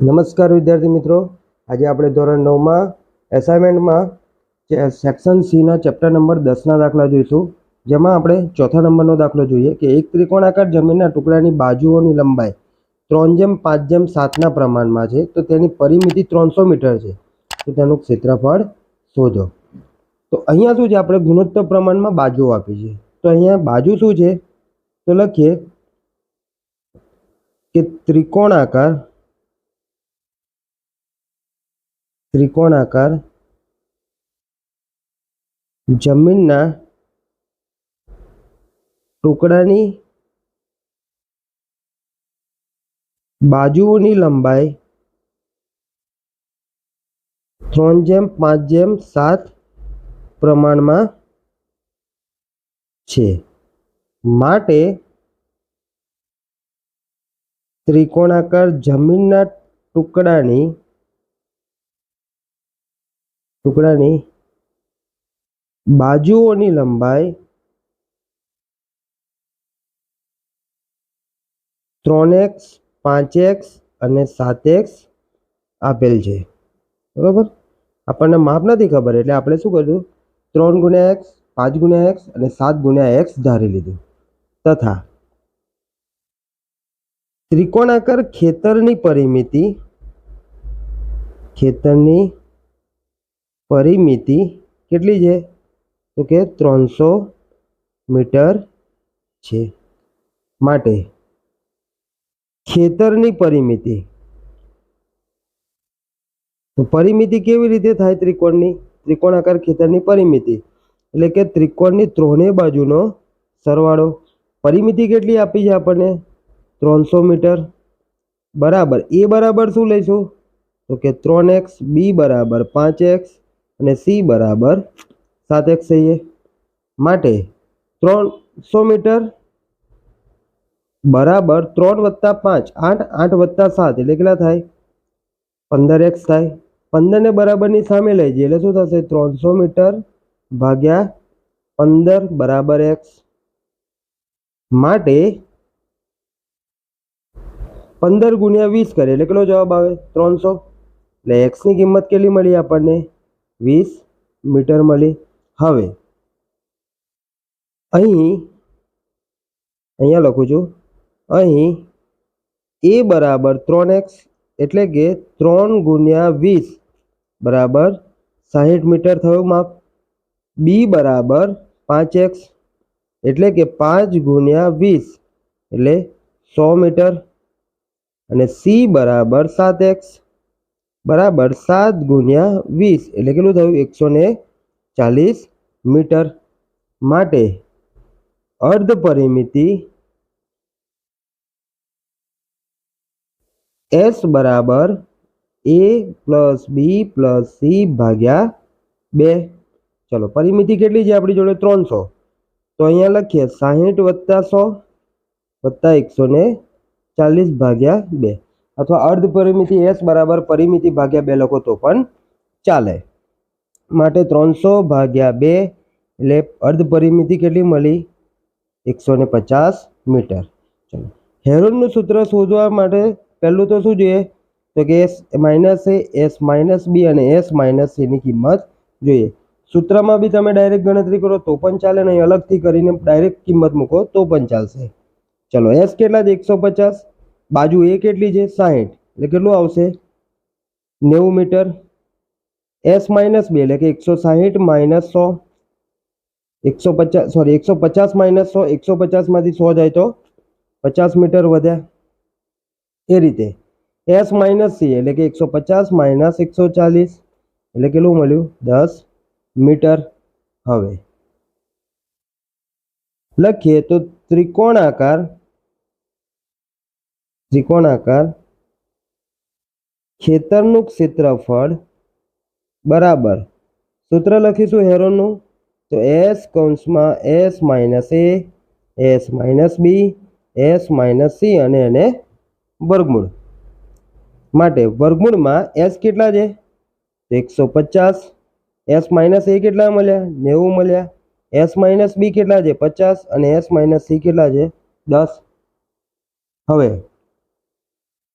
નમસ્કાર વિદ્યાર્થી મિત્રો. આજે આપણે ધોરણ નવમાં એસાઇનમેન્ટમાં સેક્શન સીના ચેપ્ટર નંબર દસના દાખલા જોઈશું. જેમાં આપણે ચોથા નંબરનો દાખલો જોઈએ કે એક ત્રિકોણાકાર જમીનના ટુકડાની બાજુઓની લંબાઈ ત્રણ જેમ પાંચ જેમ સાતના પ્રમાણમાં છે. તો તેની પરિમિતિ ત્રણસો મીટર છે. તો તેનું ક્ષેત્રફળ શોધો. તો અહીંયા શું છે? આપણે ગુણોત્તર પ્રમાણમાં બાજુઓ આપી છે. તો અહીંયા બાજુ શું છે? તો લખીએ કે ત્રિકોણાકાર ત્રિકોણાકાર જમીનના ટુકડાની બાજુઓની લંબાઈ ત્રણ જેમ, પાંચ જેમ, સાત પ્રમાણમાં છે. માટે ત્રિકોણાકાર જમીનના ટુકડાની ટુકડાની બાજુઓની લંબાઈ ત્રણ એક્સ પાંચ એક્સ અને સાત એક્સ આપેલ છે. બરાબર? આપણને માપ નથી ખબર એટલે આપણે શું કર્યું? ત્રણ ગુણ્યા એક્સ પાંચ ગુણ્યા એક્સ અને સાત ગુણ્યા એક્સ ધારી લીધું. તથા ત્રિકોણાકાર ખેતરની પરિમિતિ, ખેતરની પરિમિતિ કેટલી છે? તો કે ત્રણસો મીટર છે. માટે ખેતરની પરિમિતિ. તો પરિમિતિ કેવી રીતે થાય ત્રિકોણની? ત્રિકોણાકાર ખેતરની પરિમિતિ. એટલે કે ત્રિકોણની ત્રણેય બાજુનો સરવાળો. પરિમિતિ કેટલી આપી છે આપણને? ત્રણસો મીટર. બરાબર. એ બરાબર શું લઈશું? તો કે ત્રણ એક્સ બી બરાબર પાંચ એક્સ અને સી બરાબર સાત એક્સ લઈએ માટે ત્રણસો મીટર બરાબર ત્રણ વત્તા પાંચ, આઠ આઠ વત્તા સાત એટલે કેટલા થાય? પંદર એક્સ થાય. પંદરને બરાબરની સામે લઈ જઈએ એટલે શું થશે? ત્રણસો મીટર ભાગ્યા પંદર બરાબર એક્સ માટે પંદર ગુણ્યા વીસ કરીએ એટલે કેટલો જવાબ આવે? ત્રણસો. એટલે એક્સની કિંમત કેટલી મળી આપણને? વીસ મીટર મળી. હવે અહીં, અહીંયા લખું છું. અહીં એ બરાબર ત્રણ એક્સ એટલે કે ત્રણ ગુણ્યા વીસ બરાબર સાહીઠ મીટર થયું માપ. બી બરાબર પાંચ એક્સ એટલે કે પાંચ ગુણ્યા વીસ એટલે સો મીટર. અને સી બરાબર સાત એક્સ બરાબર સાત ગુણ્યા વીસ એટલે કેટલું થયું? એકસો ને ચાલીસ મીટર માટે અર્ધ પરિમિતિ એસ બરાબર A plus B plus C ભાગ્યા બે. ચલો, પરિમિતિ કેટલી છે આપણી જોડે? ત્રણસો. તો અહીંયા લખીએ સાહીઠ વત્તા સો વત્તા એકસો ને ચાલીસ ભાગ્યા બે. અથવા અર્ધ પરિમિતિ એસ બરાબર પરિમિતિ ભાગ્યા બે લખો તો પણ ચાલે. માટે ત્રણસો ભાગ્યા બે એટલે અર્ધ પરિમિતિ કેટલી મળી? એકસો ને પચાસ મીટર. ચલો. હેરોનનું સૂત્ર શોધવા માટે પહેલું તો શું જોઈએ? તો કે S minus A, S minus B અને એસ માઇનસ સીની કિંમત જોઈએ. સૂત્રમાં બી તમે ડાયરેક્ટ ગણતરી કરો તો પણ ચાલે નહીં. અલગથી કરીને ડાયરેક્ટ કિંમત મૂકો તો પણ ચાલશે. ચલો, એસ કેટલા છે? એકસો પચાસ. બાજુ એ કેટલી છે સાહીઠ એટલે કેટલું આવશે? નેવું મીટર. એસ માઇનસ બે, એટલે કે એકસો સાહીઠ માઇનસ સો. એકસો પચાસ, સોરી, એકસો પચાસ માઇનસ સો, એકસો પચાસમાંથી સો જાય તો પચાસ મીટર વધ્યા. એ રીતે. એસ માઇનસ સી, એટલે કે એકસો પચાસ માઇનસ એકસો ચાલીસ, એટલે કેટલું મળ્યું? દસ મીટર. હવે લખીએ તો ત્રિકોણાકાર ત્રિકોણાકાર. ખેતરનું ક્ષેત્રફળ બરાબર. સૂત્ર લખીશું હેરોનું. તો એસ કૌંસમાં S minus A, S minus B, S minus C અને એને વર્ગમૂળ. માટે વર્ગમૂળમાં એસ કેટલા છે? એકસો પચાસ. એસ માઇનસ એ કેટલા મળ્યા? નેવું મળ્યા. એસ માઇનસ બી કેટલા છે? પચાસ. અને એસ માઇનસ સી કેટલા છે? દસ. હવે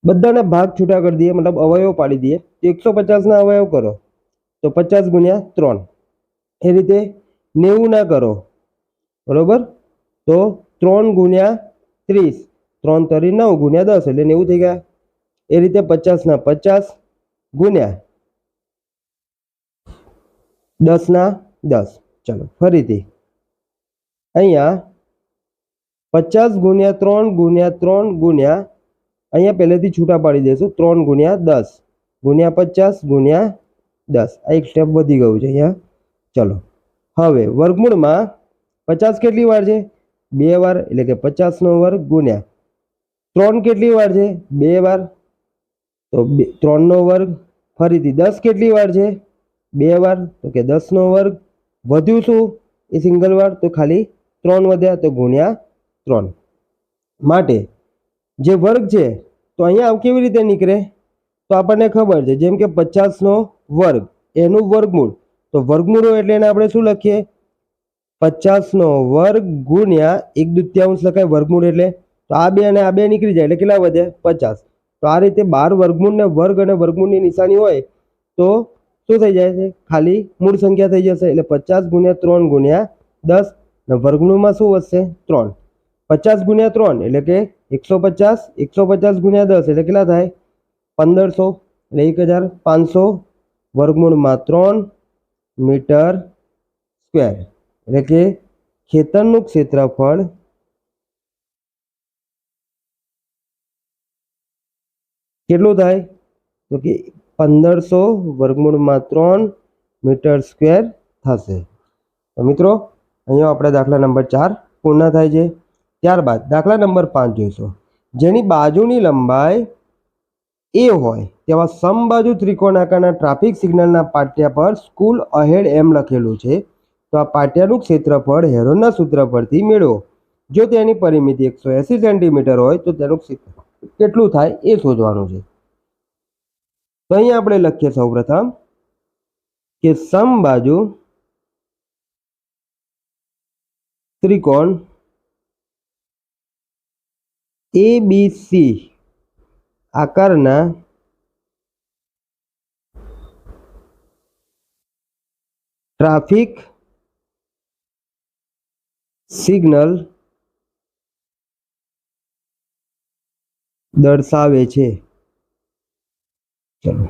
બધાના ભાગ છૂટા કરી દઈએ, મતલબ અવયવ પાડી દઈએ. તો એકસો પચાસના અવયવ કરો, તો પચાસ ગુણ્યા ત્રણ. એ રીતે નેવું ના કરો, બરોબર? તો ત્રણ ગુણ્યા ત્રીસ. ત્રણ તરી નવ ગુણ્યા દસ, એટલે નેવું થઈ ગયા. એ રીતે પચાસના પચાસ ગુણ્યા દસના દસ. ચલો, ફરીથી. અહીંયા પચાસ ગુણ્યા ત્રણ ગુણ્યા ત્રણ ગુણ્યા અહીંયા પહેલેથી છૂટા પાડી દઈશું ત્રણ ગુણ્યા દસ. ગુણ્યા પચાસ, ગુણ્યા દસ. આ એક સ્ટેપ વધી ગયું છે અહીંયા. ચલો. હવે વર્ગમૂળમાં પચાસ કેટલી વાર છે? બે વાર, એટલે કે પચાસનો વર્ગ ગુણ્યા. ત્રણ કેટલી વાર છે? બે વાર. તો બે, ત્રણનો વર્ગ ફરીથી દસ કેટલી વાર છે? બે વાર. તો કે દસનો વર્ગ વધ્યું શું? એ સિંગલ વાર. તો ખાલી ત્રણ વધ્યા તો ગુણ્યા ત્રણ. માટે જે વર્ગ છે, તો અહીંયા કેવી રીતે નીકળે? તો આપણને ખબર છે, જેમ કે પચાસનો વર્ગ, એનું વર્ગમૂળ. તો વર્ગમૂળ હોય એટલે એને આપણે શું લખીએ? પચાસનો વર્ગ ગુણ્યા એક દુત્યાંશ લખાય વર્ગમૂળ એટલે. તો આ બે અને આ બે નીકળી જાય એટલે કેટલા વધે? પચાસ. તો આ રીતે બાર વર્ગમૂળને વર્ગ અને વર્ગમૂળની નિશાની હોય, તો શું થઈ જાય છે? ખાલી મૂળ સંખ્યા થઈ જશે. એટલે પચાસ ગુણ્યા ત્રણ ગુણ્યા દસ. ને વર્ગમૂળમાં શું વધશે? ત્રણ. પચાસ ગુણ્યા ત્રણ એટલે કે એકસો પચાસ એકસો પચાસ ગુણ્યા દસ એટલે કેટલા થાય? પંદરસો એટલે એક હજાર પાંચસો વર્ગમૂળમાં ત્રણ મીટર સ્ક્વેર. એટલે કે ખેતરનું ક્ષેત્રફળ કેટલું થાય? તો કે પંદરસો વર્ગમૂળમાં ત્રણ મીટર સ્ક્વેર થશે. તો મિત્રો, અહીંયા આપણે દાખલા નંબર ચાર પૂર્ણ થાય છે. ત્યારબાદ દાખલા નંબર પાંચ જોઈશું. જેની બાજુની લંબાઈ એ હોય તેવા સમબાજુ ત્રિકોણાકારના ટ્રાફિક સિગ્નલના પાટિયા પર સ્કૂલ અહેડ એમ લખેલું છે. તો આ પાટિયાનું ક્ષેત્રફળ હેરોનના સૂત્ર પરથી મેળવો. જો તેની પરિમિતિ એકસો એંસી સેન્ટીમીટર હોય તો તેનું કેટલું થાય એ શોધવાનું છે. તો અહીંયા આપણે લખીએ સૌપ્રથમ કે સમબાજુ ત્રિકોણ એ બી સી આકારના ટ્રાફિક સિગ્નલ દર્શાવે છે. ચલો.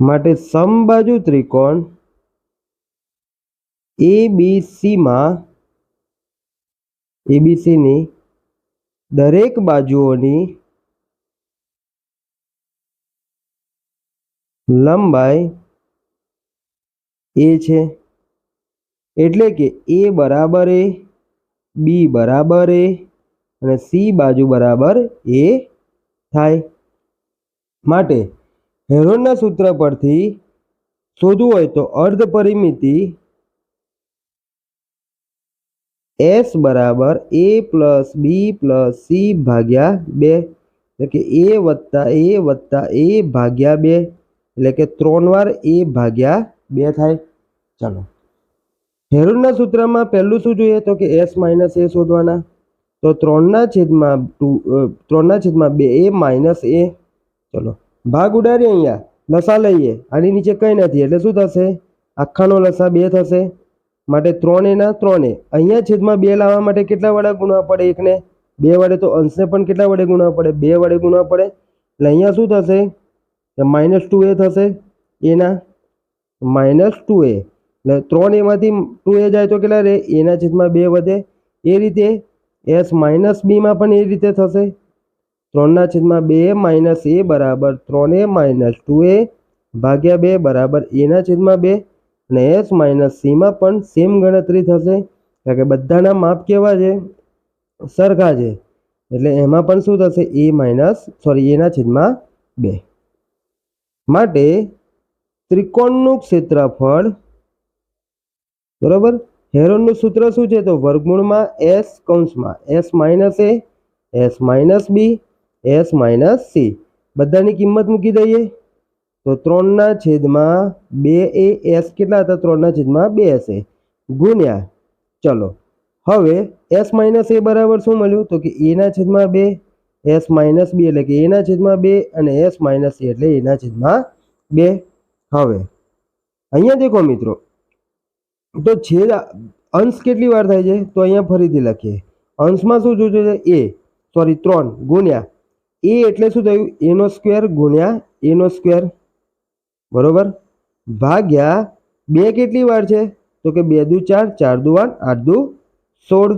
માટે સમબાજુ ત્રિકોણ એ બી સીમાં એબીસીની દરેક બાજુઓની લંબાઈ એ છે. એટલે કે એ બરાબર એ, બી બરાબર એ, અને સી બાજુ બરાબર એ થાય. માટે હેરોનના સૂત્ર પરથી શોધવું હોય તો અર્ધ પરિમિતિ એસ બરાબર A plus B plus C ભાગ્યા બે એટલે કે એ વત્તા એ વત્તા એ ભાગ્યા બે એટલે કે ત્રણ વાર એ ભાગ્યા બે થાય ચાલો હેરોનના સૂત્રમાં પહેલું શું જોઈએ? તો કે એસ માઇનસ એ શોધવાના તો ત્રણના છેદમાં ટુ ત્રણના છેદમાં બે એ માઇનસ એ ચલો ભાગ ઉડાડીએ અહીંયા લસા લઈએ આની નીચે કંઈ નથી એટલે શું થશે? આખાનો લસા બે થશે। માટે ત્રણ એના ત્રણ. એ અહીંયા છેદમાં બે લાવવા માટે કેટલા વડે ગુણવા પડે એકને? બે વડે તો અંશને પણ કેટલા વડે ગુણવા પડે? બે વડે ગુણવા પડે. એટલે અહીંયા શું થશે? માઇનસ ટુ એ થશે. એના માઇનસ ટુ એ એટલે ત્રણ એમાંથી ટુ એ જાય તો કેટલા રહે? એના છેદમાં બે વધે. એ રીતે એસ માઇનસ બીમાં પણ એ રીતે થશે. ત્રણના છેદમાં બે માઇનસ એ બરાબર ત્રણ એ માઇનસ ટુ એ ભાગ્યા બે બરાબર એના છેદમાં બે. અને એસ માઇનસ સીમાં પણ સેમ ગણતરી થશે. કારણ કે બધાના માપ કેવા છે? સરખા છે. એટલે એમાં પણ શું થશે? એ માઇનસ, સોરી, એના છેદમાં બે. માટે ત્રિકોણનું ક્ષેત્રફળ, બરાબર? હેરોનનું સૂત્ર શું છે? તો વર્ગમૂળમાં એસ કૌંસમાં, S minus A, S minus B, S minus C. બધાની કિંમત મૂકી દઈએ. તો ત્રણના છેદમાં બે એ એસ કેટલા હતા? ત્રણના છેદમાં બે એસ એ ગુણ્યા. ચલો. હવે એસ માઇનસ એ બરાબર શું મળ્યું? તો કે એના છેદમાં બે, એસ માઇનસ બી એટલે કે એના છેદમાં બે અને એસ માઇનસ એ એટલે એના છેદમાં બે. હવે, અહીંયા દેખો મિત્રો. તો છેદ અંશ કેટલી વાર થાય છે? તો અહીંયા ફરીથી લખીએ. અંશમાં શું જોયું છે? એ સોરી ત્રણ ગુણ્યા. એ એટલે શું થયું? એનો સ્ક્વેર ગુણ્યા એનો સ્ક્વેર બરોબર? ભાગ્યા બે કેટલી વાર છે? તો કે બે દુ ચાર ચાર દુ આઠ આઠ દુ સોળ.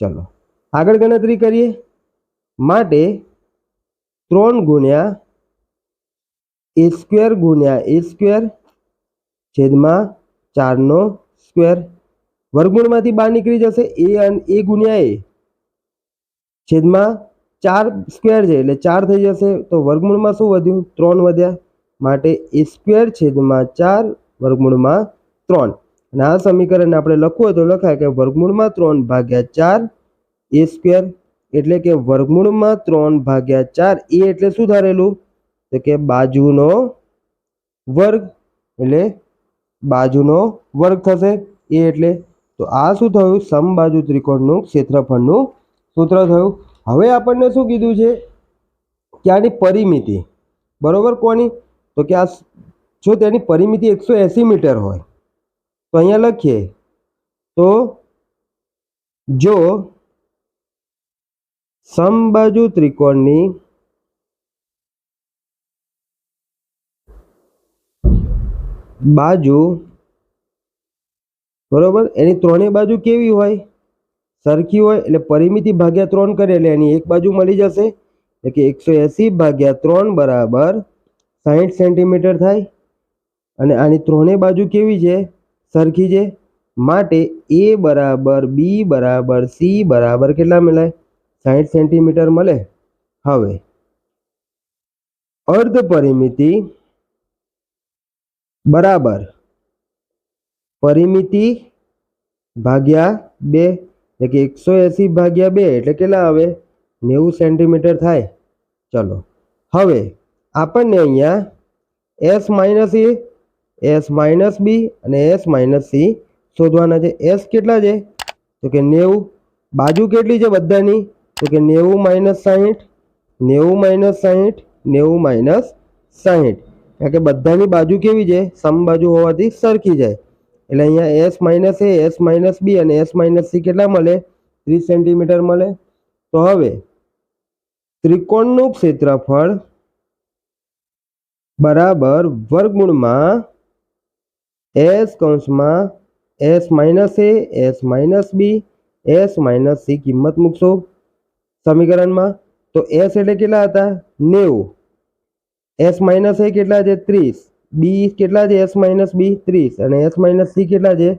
ચલો, આગળ ગણતરી કરીએ. માટે ત્રણ ગુણ્યા એ સ્ક્વેર ગુણ્યા એ સ્ક્વેર છેદમાં ચારનો સ્ક્વેર. વર્ગમૂળમાંથી બહાર નીકળી જશે એ અને એ ગુણ્યા એ છેદમાં ચાર સ્ક્વેર છે, એટલે ચાર થઈ જશે. તો વર્ગમૂળમાં શું વધ્યું? ત્રણ વધ્યા. માટે એ સ્ક્વેર છેદમાં ચાર વર્ગમૂળમાં ત્રણ. અને આ સમીકરણ આપણે લખવું હોય તો લખાય કે વર્ગમૂળમાં ત્રણ ભાગ્યા ચાર એ સ્ક્વેર એટલે કે વર્ગમૂળમાં ત્રણ ભાગ્યા ચાર એ એટલે શું ધારેલું તો કે બાજુનો વર્ગ એટલે બાજુનો વર્ગ થશે એ એટલે. તો આ શું થયું? સમબાજુ ત્રિકોણનું ક્ષેત્રફળનું સૂત્ર થયું. હવે આપણને શું કીધું છે? કે પરિમિતિ. બરોબર કોની? તો કે આ જો તેની પરિમિતિ એકસો એંસી મીટર હોય, તો અહીંયા લખીએ, તો જો સમબાજુ ત્રિકોણની બાજુ, બરોબર, એની ત્રણેય બાજુ કેવી હોય? સરખી હોય, એટલે પરિમિતિ ભાગ્યા ત્રણ કરે, એટલે એની એક બાજુ મળી જશે. એટલે કે એકસો એંસી ભાગ્યા ત્રણ બરાબર સાહીઠ સેન્ટીમીટર થાય અને આની ત્રણેય બાજુ કેવી છે? સરખી છે. માટે એ બરાબર, બી બરાબર, સી બરાબર કેટલા મળે? સાહીઠ સેન્ટીમીટર મળે. હવે અર્ધ પરિમિતિ બરાબર પરિમિતિ ભાગ્યા બે, એટલે કે એકસો એંસી ભાગ્યા બે, એટલે કેટલા આવે? નેવું સેન્ટીમીટર થાય. ચલો, હવે આપણને અહીંયા S minus A S minus B અને એસ માઇનસ સી શોધવાના છે. એસ કેટલા છે? તો કે નેવું. બાજુ કેટલી છે બધાની? તો કે નેવું માઇનસ સાહીઠ, નેવું માઇનસ સાહીઠ, નેવું માઇનસ સાહીઠ. કારણ કે બધાની બાજુ કેવી છે? સમબાજુ હોવાથી સરખી જાય. એટલે અહીંયા S minus A S minus B અને એસ માઇનસ સી કેટલા મળે? ત્રીસ સેન્ટીમીટર મળે. તો હવે ત્રિકોણનું ક્ષેત્રફળ બરાબર વર્ગમૂળમાં એસ કૌંસમાં S minus A, S minus B, S minus C કિંમત મૂકશો સમીકરણમાં. તો એસ એટલે કેટલા હતા? નેવું. એસ માઇનસ એ કેટલા છે? ત્રીસ. બી કેટલા છે? એસ માઇનસ બી ત્રીસ. અને એસ માઇનસ સી કેટલા છે?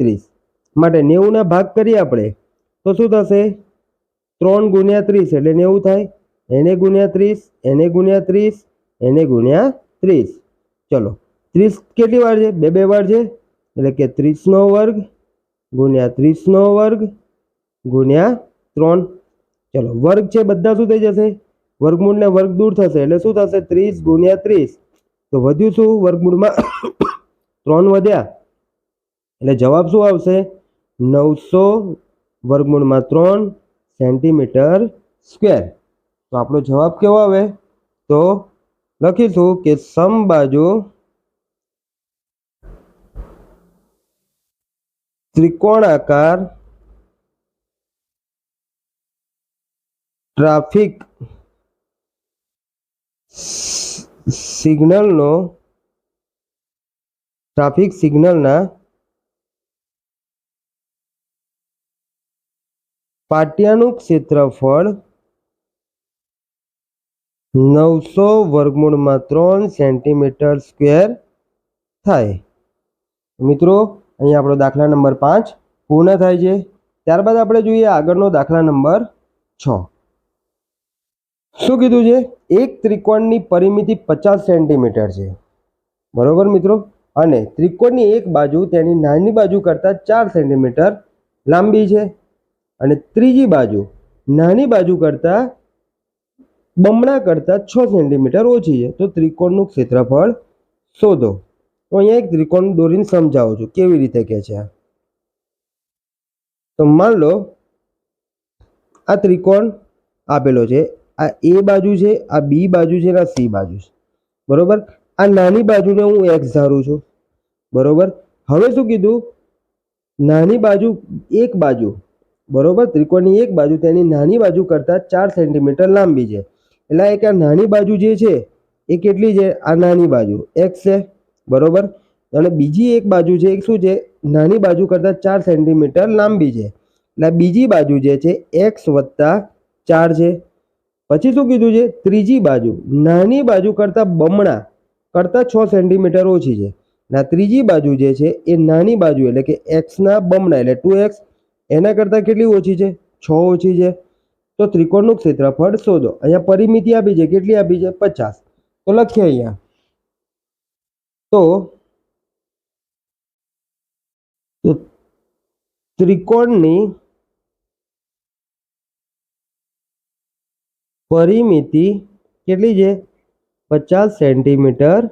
ત્રીસ. માટે નેવુંના ભાગ કરીએ આપણે. તો શું થશે? ત્રણ ગુણ્યા ત્રીસ એટલે નેવું થાય. એને ગુણ્યા ત્રીસ, એને ગુણ્યા ત્રીસ, એને ગુણ્યા ત્રીસ. ચલો, ત્રીસ કેટલી વાર છે? બે બે વાર છે? એટલે કે ત્રીસનો વર્ગ ગુણ્યા ત્રીસનો વર્ગ ગુણ્યા ત્રણ. ચલો, વર્ગ છે, બધા શું થઈ જશે? વર્ગમૂળને વર્ગ દૂર થશે. એટલે શું થશે? ત્રીસ ગુણ્યા ત્રીસ. તો વધ્યું શું? વર્ગમૂળમાં ત્રણ વધ્યા. એટલે જવાબ શું આવશે? નવસો વર્ગમૂળમાં ત્રણ સેન્ટીમીટર સ્ક્વેર. તો આપણો જવાબ કેવો આવે? તો લખીશું કે સમબાજુ ત્રિકોણાકાર ટ્રાફિક સિગ્નલનો ટ્રાફિક સિગ્નલના પાટિયાનું ક્ષેત્રફળ નવસો વર્ગમૂળમાં ત્રણ સેન્ટીમીટર સ્ક્વેર થાય. મિત્રો, અહીંયા આપણો દાખલા નંબર પાંચ પૂર્ણ થાય છે. ત્યારબાદ આપણે જોઈએ આગળનો દાખલા નંબર છ. શું કીધું છે? એક ત્રિકોણની પરિમિતિ પચાસ સેન્ટીમીટર છે. બરોબર મિત્રો? અને ત્રિકોણની એક બાજુ તેની નાની બાજુ કરતાં ચાર સેન્ટીમીટર લાંબી છે. અને ત્રીજી બાજુ નાની બાજુ કરતાં બમણા કરતાં છ સેન્ટીમીટર ઓછી છે. તો ત્રિકોણનું ક્ષેત્રફળ શોધો. તો અહીંયા એક ત્રિકોણ દોરીને સમજાવું છું. કેવી રીતે કે છે. તો માન લો, આ ત્રિકોણ આપેલો છે. આ એ બાજુ છે, આ બી બાજુ છે, અને આ સી બાજુ છે. બરોબર? આ નાની બાજુને હું એક્સ ધારું છું. બરોબર? હવે શું કીધું? નાની બાજુ એક બાજુ. બરોબર? ત્રિકોણની એક બાજુ તેની નાની બાજુ કરતાં ચાર સેન્ટીમીટર લાંબી છે. એટલે એક આ નાની બાજુ જે છે, એ કેટલી છે? આ નાની બાજુ. એક્સ છે. બરાબર? અને બીજી એક બાજુ છે, એ શું છે? નાની બાજુ કરતાં ચાર સેન્ટીમીટર લાંબી છે. એટલે બીજી બાજુ જે છે એક્સ વત્તા ચાર છે. પછી શું કીધું છે? ત્રીજી બાજુ. નાની બાજુ કરતાં બમણા કરતાં છ સેન્ટીમીટર ઓછી છે. ના ત્રીજી બાજુ જે છે, એ નાની બાજુ, એટલે કે એક્સના બમણા, એટલે ટુ એક્સ, એના કરતાં કેટલી ઓછી છે? છ ઓછી છે. તો ત્રિકોણનું ક્ષેત્રફળ શોધો. અહીંયા પરિમિતિ આપી છે. કેટલી આપી છે? પચાસ. તો લખીએ અહીંયા. તો તો ત્રિકોણની પરિમિતિ કેટલી છે? પચાસ સેન્ટીમીટર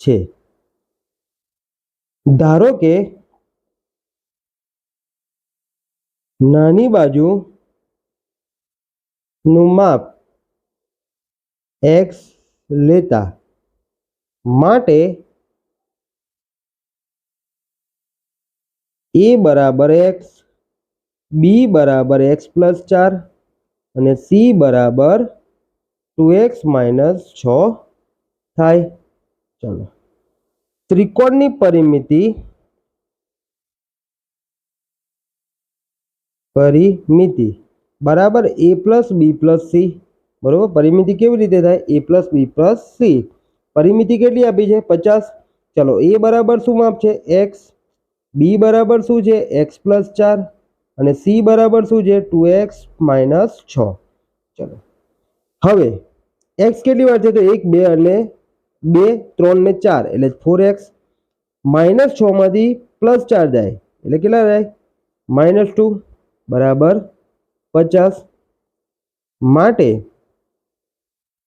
છે. ધારો કે નાની બાજુ નું માપ એક્સ લેતા માટે એ બરાબર એક્સ બી બરાબર એક્સ પ્લસ ચાર અને સી બરાબર ટુ એક્સ માઇનસ છ થાય. ચલો. ત્રિકોણની પરિમિતિ પરિમિતિ બરાબર A plus B plus C બરાબર? પરિમિતિ કેવી રીતે થાય? A plus B plus C પરિમિતિ કેટલી આપી છે? પચાસ. ચલો એ બરાબર શું માપ છે? એક્સ બી બરાબર શું છે? એક્સ પ્લસ ચાર. અને સી બરાબર શું છે? ટુ એક્સ માઇનસ છ. ચલો. હવે એક્સ કેટલી વાર છે? તો એક, બે અને બે, ત્રણ ને ચાર. એટલે ફોર એક્સ માઇનસ છમાંથી પ્લસ ચાર જાય. એટલે કેટલા જાય માઇનસ ટુ બરાબર. પચાસ માટે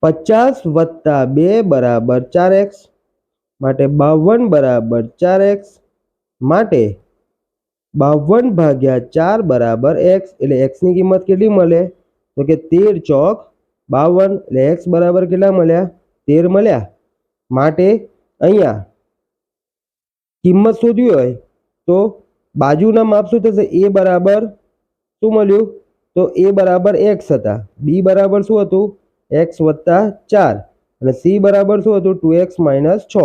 પચાસ વત્તા બે બરાબર ચાર એક્સ માટે બાવન બરાબર ચાર એક્સ માટે બાવન ભાગ્યા ચાર બરાબર એક્સ એટલે એક્સની કિંમત કેટલી મળે? તો કે તેર ચોક બાવન એટલે એક્સ બરાબર કેટલા મળ્યા? તેર મળ્યા. માટે અહીંયા કિંમત શોધવી હોય તો બાજુના માપ શું થશે? એ બરાબર શું મળ્યું? તો એ બરાબર એક્સ હતા. બી બરાબર શું હતું? એક્સ વત્તા ચાર. અને સી બરાબર શું હતું? ટુ એક્સ માઇનસ છ.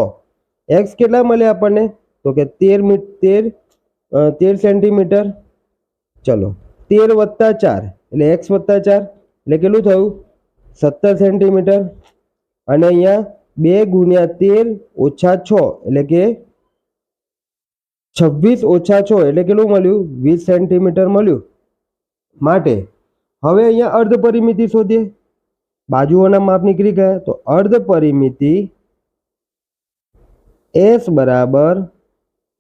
એક્સ કેટલા મળ્યા આપણને? તો કે તેર મી, તેર તેર સેન્ટીમીટર. ચલો, તેર વત્તા ચાર. એટલે એક્સ વત્તા ચાર. એટલે કેટલું થયું? સત્તર સેન્ટીમીટર. અને અહીંયા બે ગુણ્યા તેર ઓછા છ. એટલે કે છવ્વીસ ઓછા છ. એટલે કેટલું મળ્યું? વીસ સેન્ટીમીટર મળ્યું. માટે. હવે અહીંયા અર્ધ પરિમિતિ શોધીએ. બાજુઓના માપ નીકળી ગયા. તો અર્ધ પરિમિતિ એસ બરાબર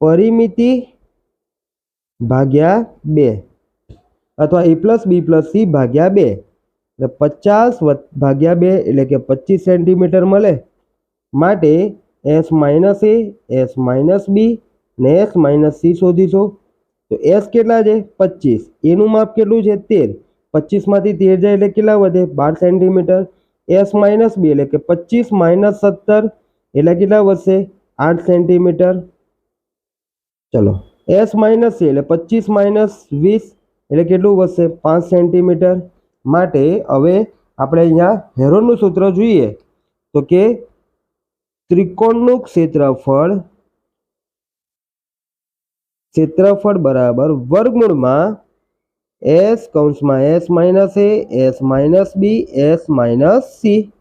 પરિમિતિ ભાગ્યા બે. અથવા A plus B plus C ભાગ્યા બે. એટલે પચાસ ભાગ્યા બે એટલે કે પચીસ સેન્ટીમીટર મળે. માટે S minus A, S minus B ને એસ માઇનસ સી શોધીશું. તો એસ કેટલા છે? પચીસ. એનું માપ કેટલું છે? તેર. પચીસમાંથી તેર જાય એટલે કેટલા વધે? બાર સેન્ટીમીટર. એસ માઇનસ બી એટલે કે પચીસ માઇનસ સત્તર એટલે કેટલા વધશે? આઠ સેન્ટીમીટર. ચલો. એસ માઇનસ સી એટલે પચીસ માઇનસ વીસ એટલે કેટલું વધશે? પાંચ સેન્ટીમીટર. માટે હવે આપણે અહીંયા હેરોનનું સૂત્ર જોઈએ. તો કે ત્રિકોણનું ક્ષેત્રફળ ક્ષેત્રફળ બરાબર વર્ગમૂળમાં એસ કૌંસમાં S minus A, S minus B, S minus C.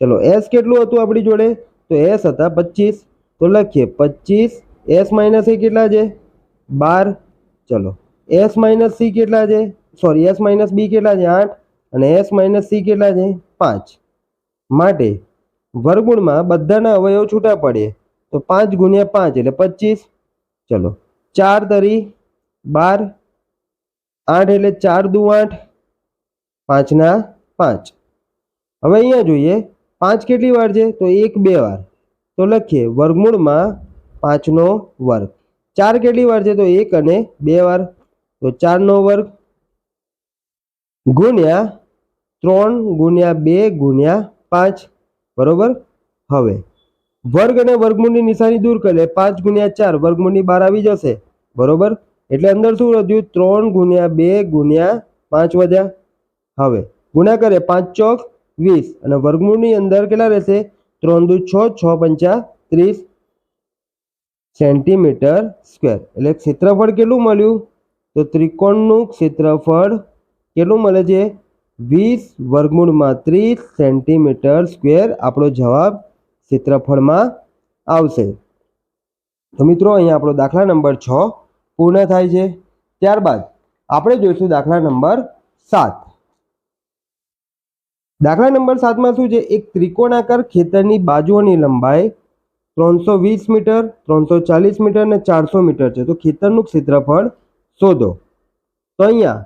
ચલો, એસ કેટલું હતું આપણી જોડે? તો એસ હતા પચીસ. તો લખીએ પચીસ, એસ માઇનસ એ કેટલા છે? બાર. ચલો, એસ માઇનસ સી કેટલા છે? સોરી, એસ માઇનસ બી કેટલા છે? આઠ. અને એસ માઇનસ સી કેટલા છે? પાંચ. માટે વર્ગુણમાં બધાના અવયવ છૂટા પડે. તો પાંચ ગુણ્યા પાંચ એટલે પચીસ. ચલો ચાર તરી બાર, આઠ એટલે ચાર દુ આઠ, પાંચના પાંચ. હવે અહીંયા જોઈએ, પાંચ કેટલી વાર છે? તો એક, બે વાર. તો લખીએ, વર્ગમૂળમાં પાંચનો વર્ગ. ચાર કેટલી વાર છે? તો એક અને બે વાર. તો ચારનો વર્ગ ગુણ્યા ત્રણ ગુણ્યા બે ગુણ્યા પાંચ. બરોબર? હવે વર્ગ અને વર્ગમૂળની નિશાની દૂર કરે પાંચ ગુણ્યા ચાર, વર્ગમૂળની બહાર આવી જશે. બરોબર? એટલે અંદર શું વધ્યું? ત્રણ ગુણ્યા બે ગુણ્યા પાંચ વધ્યા. હવે, ગુણ્યા કરે પાંચ ચોક વીસ. અને વર્ગમૂળની અંદર કેટલા રહેશે? ત્રણ દુ છ છ પંચા ત્રીસ સેન્ટીમીટર સ્ક્વેર. એટલે ક્ષેત્રફળ કેટલું મળ્યું? તો ત્રિકોણનું ક્ષેત્રફળ કેટલું મળે છે? વીસ વર્ગમૂળમાં ત્રીસ સેન્ટીમીટર સ્ક્વેર. આપણો જવાબ ક્ષેત્રફળમાં આવશે. તો મિત્રો, અહીંયા આપણો દાખલા નંબર છ પૂર્ણ થાય છે. ત્યારબાદ આપણે જોઈશું દાખલા નંબર સાત. દાખલા નંબર સાતમાં શું છે? એક ત્રિકોણાકાર ખેતરની બાજુઓની લંબાઈ ત્રણસો વીસ મીટર, ત્રણસો ચાલીસ મીટર અને ચારસો મીટર છે. તો ખેતરનું ક્ષેત્રફળ શોધો. તો અહીંયા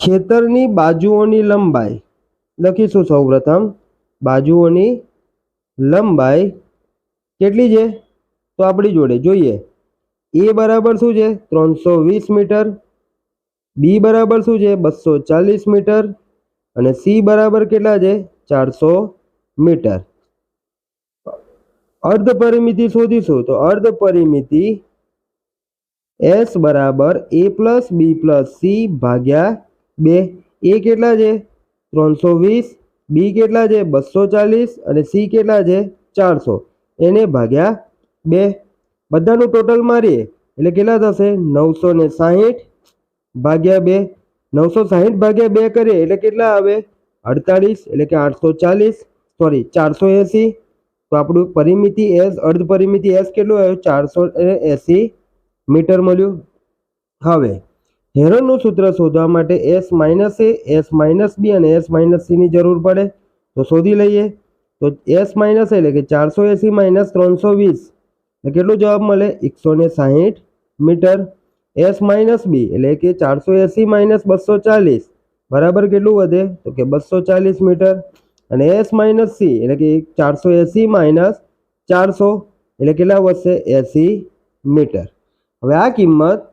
ખેતરની બાજુઓની લંબાઈ લખીશું સૌપ્રથમ. બાજુઓની લંબાઈ કેટલી છે? તો આપણી જોડે જોઈએ. એ બરાબર શું છે? ત્રણસો વીસ મીટર. બી બરાબર શું છે? બસો ચાલીસ મીટર. અને સી બરાબર કેટલા છે? ચારસો મીટર. અર્ધ પરિમિતિ શોધીશું. તો અર્ધ પરિમિતિ એસ બરાબર A plus B plus C ભાગ્યા બે. એ કેટલા છે? ત્રણસો વીસ, બી કેટલા છે? બસો ચાલીસ અને સી કેટલા છે? ચારસો. એને ભાગ્યા બે. બધાનું ટોટલ મારીએ, એટલે કેટલા થશે? નવસો ને સાહીઠ ભાગ્યા બે. નવસો સાહીઠ ભાગ્યા બે કરીએ, એટલે કેટલા આવે? અડતાલીસ એટલે કે આઠસો ચાલીસ. સોરી ચારસો એંસી. તો આપણું પરિમિતિ એસ, અર્ધ પરિમિતિ એસ કેટલું આવ્યું? ચારસો એંસી મીટર મળ્યું. હવે હેરોનનું સૂત્ર શોધવા માટે S minus A S minus B અને એસ માઇનસ સીની જરૂર પડે. તો શોધી લઈએ. તો એસ માઇનસ એટલે કે ચારસો એંસી માઇનસ ત્રણસો વીસ. એટલે કેટલો જવાબ મળે? એકસો ને સાહીઠ મીટર. એસ માઇનસ બી એટલે કે ચારસો એંસી માઇનસ બસો ચાલીસ. બરાબર કેટલું વધે? તો કે બસો ચાલીસ મીટર. અને એસ માઇનસ સી એટલે કે ચારસો એંસી માઇનસ ચારસો એટલે કેટલા વધશે? એંસી મીટર. હવે આ કિંમત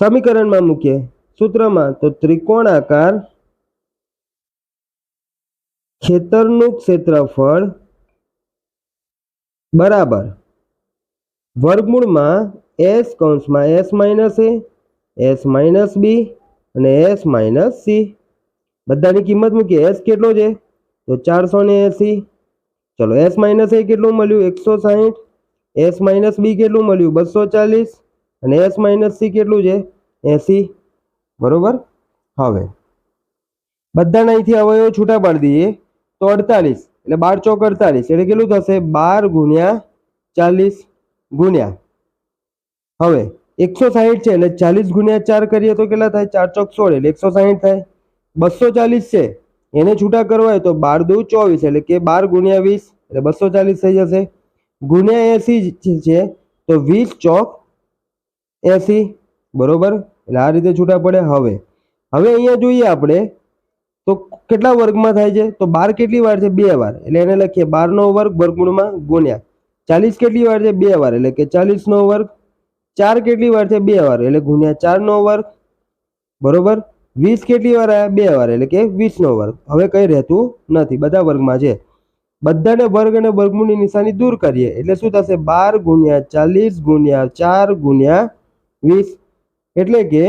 સમીકરણમાં મૂકીએ. સૂત્રમાં તો ત્રિકોણાકાર ખેતરનું ક્ષેત્રફળ બરાબર વર્ગમૂળમાં એસ કૌંસમાં S minus A, S minus B અને એસ માઇનસ સી. બધાની કિંમત મૂકીએ. એસ કેટલો છે? તો ચારસો ને એંસી. ચલો એસ માઇનસ એ કેટલું મળ્યું? એકસો સાહીઠ. એસ માઇનસ બી કેટલું મળ્યું? બસો ચાલીસ. અને એસ માઇનસ સી કેટલું છે? એસી. બરોબર? હવે બધાના અહીંથી અવયવો છૂટા પાડી દઈએ. તો અડતાલીસ. એટલે બાર ચોક અડતાલીસ. એટલે કેટલું થશે? બાર ગુણ્યા ચાલીસ ગુણ્યા. હવે એકસો સાહીઠ છે. એટલે ચાલીસ ગુણ્યા ચાર કરીએ તો કેટલા થાય? ચાર ચોક સોળ. એટલે એકસો સાહીઠ થાય. બસો ચાલીસ છે. એને છૂટા કરવા હોય તો બાર દુ ચોવીસ. એટલે કે બાર ગુણ્યા વીસ. એટલે બસો ચાલીસ થઈ જશે. ગુણ્યા એસી છે. તો વીસ ચોક એંસી, બરોબર? એટલે આ રીતે છૂટા પડે હવે. હવે અહીંયા જોઈએ આપણે, તો કેટલા વર્ગમાં થાય છે? તો બાર કેટલી વાર છે? બે વાર. એટલે એને લખીએ, બારનો વર્ગ વર્ગમૂળમાં ગુણ્યા. ચાલીસ કેટલી વાર છે? બે વાર. એટલે કે ચાલીસનો વર્ગ ચાર કેટલી વાર છે? બે વાર. એટલે ગુણ્યા ચારનો વર્ગ, બરોબર? વીસ કેટલી વાર આવ્યા બે વાર. એટલે કે વીસનો વર્ગ. હવે કંઈ રહેતું નથી. બધા વર્ગમાં છે. બધાને વર્ગ અને વર્ગમૂળની નિશાની દૂર કરીએ. એટલે શું થશે? બાર ગુણ્યા ચાલીસ ગુણ્યા ચાર ગુણ્યા વીસ. એટલે કે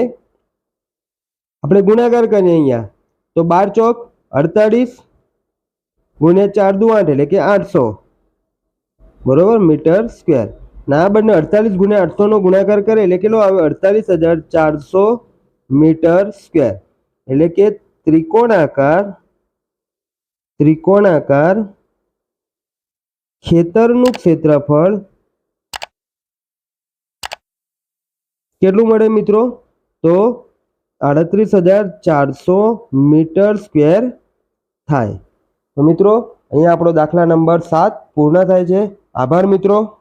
આપણે ગુણાકાર કરીએ અહીંયા. તો બાર ચોક અડતાળીસ ગુણ્યા ચાર દુ આઠ એટલે કે આઠસો. બરોબર? Metre square. ના બંને અડતાલીસ ગુણ્યા આઠસોનો ગુણાકાર કરે એટલે કેટલો આવે? અડતાલીસ હજાર ચારસો મીટર સ્ક્વેર. એટલે કે ત્રિકોણાકાર ત્રિકોણાકાર ખેતરનું ક્ષેત્રફળ કેટલું મળે મિત્રો? તો આડત્રીસ હજાર ચારસો મીટર સ્ક્વેર થાય. તો મિત્રો, અહીંયા આપણો દાખલા નંબર સાત પૂર્ણ થાય છે. આભાર મિત્રો.